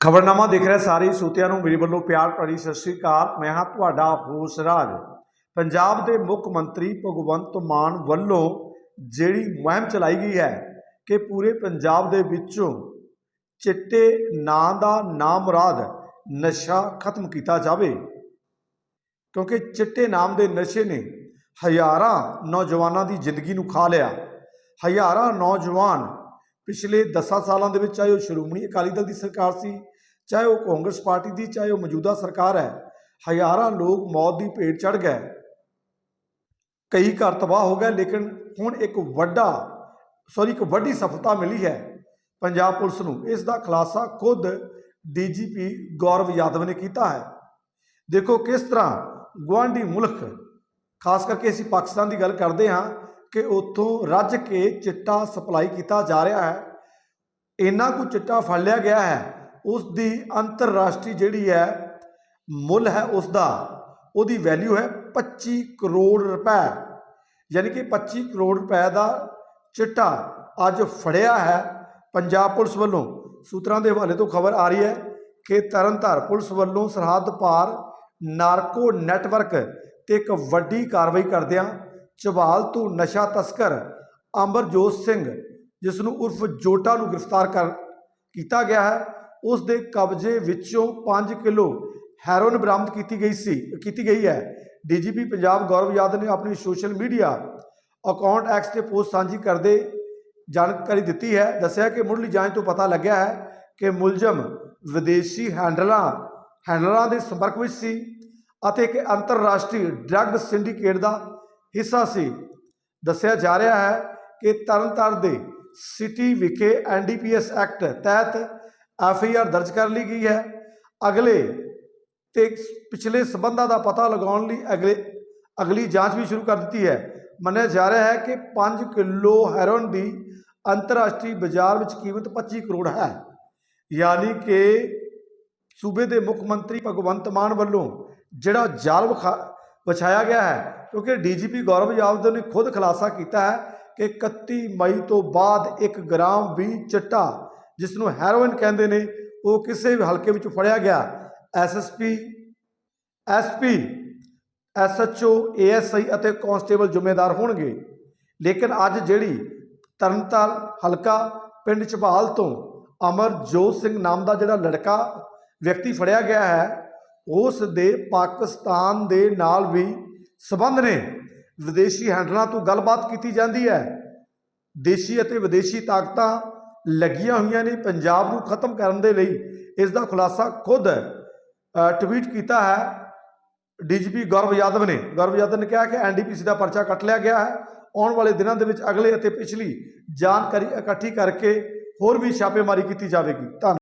ਖਬਰਨਾਮਾ ਦੇਖ ਰਹੇ ਸਾਰੇ ਸੂਤਿਆਂ ਨੂੰ ਮੇਰੇ ਵੱਲੋਂ ਪਿਆਰ ਭਰੀ ਸਤਿ ਸ੍ਰੀ ਅਕਾਲ। ਮੈਂ ਹਾਂ ਤੁਹਾਡਾ ਹੋਸ ਰਾਜ। ਪੰਜਾਬ ਦੇ ਮੁੱਖ ਮੰਤਰੀ ਭਗਵੰਤ ਮਾਨ ਵੱਲੋਂ ਜਿਹੜੀ ਮੁਹਿੰਮ ਚਲਾਈ ਗਈ ਹੈ ਕਿ ਪੂਰੇ ਪੰਜਾਬ ਦੇ ਵਿੱਚੋਂ ਚਿੱਟੇ ਨਾਂ ਦਾ ਨਾਮਰਾਦ ਨਸ਼ਾ ਖਤਮ ਕੀਤਾ ਜਾਵੇ। ਕਿਉਂਕਿ ਚਿੱਟੇ ਨਾਮ ਦੇ ਨਸ਼ੇ ਨੇ ਹਜ਼ਾਰਾਂ ਨੌਜਵਾਨਾਂ ਦੀ ਜ਼ਿੰਦਗੀ ਨੂੰ ਖਾ ਲਿਆ। ਹਜ਼ਾਰਾਂ ਨੌਜਵਾਨ ਪਿਛਲੇ 10 ਸਾਲਾਂ ਦੇ ਵਿੱਚ ਆਏ। ਉਹ ਸ਼੍ਰੋਮਣੀ ਅਕਾਲੀ ਦਲ ਦੀ ਸਰਕਾਰ ਸੀ। ਚਾਹੇ ਉਹ ਕਾਂਗਰਸ ਪਾਰਟੀ ਦੀ, ਚਾਹੇ ਉਹ ਮੌਜੂਦਾ ਸਰਕਾਰ ਹੈ, ਹਜ਼ਾਰਾਂ ਲੋਕ ਮੌਤ ਦੀ ਭੇਟ ਚੜ ਗਏ। ਕਈ ਘਰ ਤਬਾਹ ਹੋ ਗਏ, ਲੇਕਿਨ ਹੁਣ ਇੱਕ ਵੱਡਾ ਸੌਰੀ ਇੱਕ ਵੱਡੀ ਸਫਲਤਾ ਮਿਲੀ ਹੈ ਪੰਜਾਬ ਪੁਲਿਸ ਨੂੰ। ਇਸ ਦਾ ਖੁਲਾਸਾ ਖੁਦ ਡੀਜੀਪੀ ਗੌਰਵ ਯਾਦਵ ਨੇ ਕੀਤਾ ਹੈ। ਦੇਖੋ ਕਿਸ ਤਰ੍ਹਾਂ ਗੁਆਂਢੀ ਮੁਲਕ, ਖਾਸ ਕਰਕੇ ਅਸੀਂ ਪਾਕਿਸਤਾਨ ਦੀ ਗੱਲ ਕਰਦੇ ਹਾਂ ਕਿ ਉੱਥੋਂ ਰੱਜ ਕੇ ਚਿੱਟਾ ਸਪਲਾਈ ਕੀਤਾ ਜਾ ਰਿਹਾ ਹੈ। ਇੰਨਾ ਕੁ ਚਿੱਟਾ ਫੜ ਲਿਆ ਗਿਆ ਹੈ ਉਸ ਦੀ ਅੰਤਰਰਾਸ਼ਟਰੀ ਜਿਹੜੀ ਹੈ, ਮੁੱਲ ਹੈ ਉਸ ਦਾ ਉਹਦੀ ਵੈਲਿਊ ਹੈ 25 ਕਰੋੜ ਰੁਪਏ। ਯਾਨੀ ਕਿ 25 ਕਰੋੜ ਰੁਪਏ ਦਾ ਚਿੱਟਾ ਅੱਜ ਫੜਿਆ ਹੈ ਪੰਜਾਬ ਪੁਲਿਸ ਵੱਲੋਂ। ਸੂਤਰਾਂ ਦੇ ਹਵਾਲੇ ਤੋਂ ਖਬਰ ਆ ਰਹੀ ਹੈ ਕਿ ਤਰਨਤਾਰ ਪੁਲਿਸ ਵੱਲੋਂ ਸਰਹੱਦ ਪਾਰ ਨਾਰਕੋ ਨੈਟਵਰਕ ਤੇ ਇੱਕ ਵੱਡੀ ਕਾਰਵਾਈ ਕਰਦਿਆਂ ਚਬਾਲ ਤੋਂ ਨਸ਼ਾ ਤਸਕਰ ਅਮਰਜੋਤ ਸਿੰਘ, ਜਿਸ ਨੂੰ ਉਰਫ ਜੋਟਾ ਨੂੰ ਗ੍ਰਿਫਤਾਰ ਕਰ ਕੀਤਾ ਗਿਆ ਹੈ ਉਸ ਦੇ ਕਬਜ਼ੇ ਵਿੱਚੋਂ 5 ਕਿਲੋ ਹੈਰੋਇਨ ਬਰਾਮਦ ਕੀਤੀ ਗਈ ਸੀ, ਕੀਤੀ ਗਈ ਹੈ। ਡੀਜੀਪੀ ਪੰਜਾਬ ਗੌਰਵ ਯਾਦਵ ਨੇ ਆਪਣੀ ਸੋਸ਼ਲ ਮੀਡੀਆ ਅਕਾਊਂਟ ਐਕਸ ਤੇ ਪੋਸਟ ਸਾਂਝੀ ਕਰਦੇ ਜਾਣਕਾਰੀ ਦਿੱਤੀ ਹੈ। ਦੱਸਿਆ ਕਿ ਮੁੱਢਲੀ ਜਾਂਚ ਤੋਂ ਪਤਾ ਲੱਗਿਆ ਹੈ ਕਿ ਮੁਲਜ਼ਮ ਵਿਦੇਸ਼ੀ ਹੈਂਡਲਾਂ ਹੈਂਡਲਰਾਂ ਦੇ ਸੰਪਰਕ ਵਿੱਚ ਸੀ ਅਤੇ ਇੱਕ ਅੰਤਰਰਾਸ਼ਟਰੀ ਡਰੱਗ ਸਿੰਡੀਕੇਟ ਦਾ ਹਿੱਸਾ ਸੀ। ਦੱਸਿਆ ਜਾ ਰਿਹਾ ਹੈ ਕਿ ਤਰਨਤਾਰਨ ਦੇ ਸਿਟੀ ਵਿਖੇ ਐਨਡੀਪੀਐਸ ਐਕਟ ਤਹਿਤ ਐੱਫ ਆਈ ਆਰ ਦਰਜ ਕਰ ਲਈ ਗਈ ਹੈ। ਅਗਲੇ ਤੇ ਪਿਛਲੇ ਸਬੰਧਾਂ ਦਾ ਪਤਾ ਲਗਾਉਣ ਲਈ ਅਗਲੇ, ਅਗਲੀ ਜਾਂਚ ਵੀ ਸ਼ੁਰੂ ਕਰ ਦਿੱਤੀ ਹੈ। ਮੰਨਿਆ ਜਾ ਰਿਹਾ ਹੈ ਕਿ 5 ਕਿਲੋ ਹੈਰੋਇਨ ਦੀ ਅੰਤਰਰਾਸ਼ਟਰੀ ਬਾਜ਼ਾਰ ਵਿੱਚ ਕੀਮਤ 25 ਕਰੋੜ ਹੈ। ਯਾਨੀ ਕਿ ਸੂਬੇ ਦੇ ਮੁੱਖ ਮੰਤਰੀ ਭਗਵੰਤ ਮਾਨ ਵੱਲੋਂ ਜਿਹੜਾ ਜਾਲ ਵਿਖਾ- ਵਿਛਾਇਆ ਗਿਆ ਹੈ, ਕਿਉਂਕਿ ਡੀਜੀਪੀ ਗੌਰਵ ਯਾਦਵ ਨੇ ਖੁਦ ਖੁਲਾਸਾ ਕੀਤਾ ਹੈ ਕਿ 31 ਮਈ ਤੋਂ ਬਾਅਦ 1 ਗ੍ਰਾਮ ਵੀ ਚਿੱਟਾ ਜਿਸ ਨੂੰ ਹੈਰੋਇਨ ਕਹਿੰਦੇ ਨੇ, ਉਹ ਕਿਸੇ ਵੀ ਹਲਕੇ ਵਿੱਚ ਫੜਿਆ ਗਿਆ। ਐਸਐਸਪੀ ਐਸਪੀ ਐਸਐਚਓ ਏਐਸਆਈ ਅਤੇ ਕਾਂਸਟੇਬਲ ਜ਼ਿੰਮੇਦਾਰ ਹੋਣਗੇ। ਲੇਕਿਨ ਅੱਜ ਜਿਹੜੀ ਤਰਨਤਾਰਨ ਹਲਕਾ ਪਿੰਡ ਝਬਾਲ ਤੋਂ ਅਮਰਜੋਤ ਸਿੰਘ ਨਾਮ ਦਾ ਜਿਹੜਾ ਲੜਕਾ, ਵਿਅਕਤੀ ਫੜਿਆ ਗਿਆ ਹੈ, ਉਸ ਦੇ ਪਾਕਿਸਤਾਨ ਦੇ ਨਾਲ ਵੀ ਸਬੰਧ ਨੇ। ਵਿਦੇਸ਼ੀ ਹੈਂਡਲਾਂ ਤੋਂ ਗੱਲਬਾਤ ਕੀਤੀ ਜਾਂਦੀ ਹੈ। ਦੇਸ਼ੀ ਅਤੇ ਵਿਦੇਸ਼ੀ ਤਾਕਤਾਂ ਲੱਗੀਆਂ ਹੋਈਆਂ ਨੇ, ਪੰਜਾਬ ਨੂੰ ਖਤਮ ਕਰਨ ਦੇ ਲਈ ਇਸ ਦਾ ਖੁਲਾਸਾ ਖੁਦ ਟਵੀਟ ਕੀਤਾ ਹੈ। ਡੀਜੀਪੀ ਗੌਰਵ ਯਾਦਵ ਨੇ, ਗੌਰਵ ਯਾਦਵ ਨੇ ਕਿਹਾ ਕਿ ਐਨਡੀਪੀਸੀ ਦਾ ਪਰਚਾ ਕੱਟ ਲਿਆ ਗਿਆ ਹੈ। ਆਉਣ ਵਾਲੇ ਦਿਨਾਂ ਦੇ ਵਿੱਚ ਅਗਲੇ ਅਤੇ ਪਿਛਲੀ ਜਾਣਕਾਰੀ ਇਕੱਠੀ ਕਰਕੇ ਹੋਰ ਵੀ ਛਾਪੇਮਾਰੀ ਕੀਤੀ ਜਾਵੇਗੀ। ਧੰਨਵਾਦ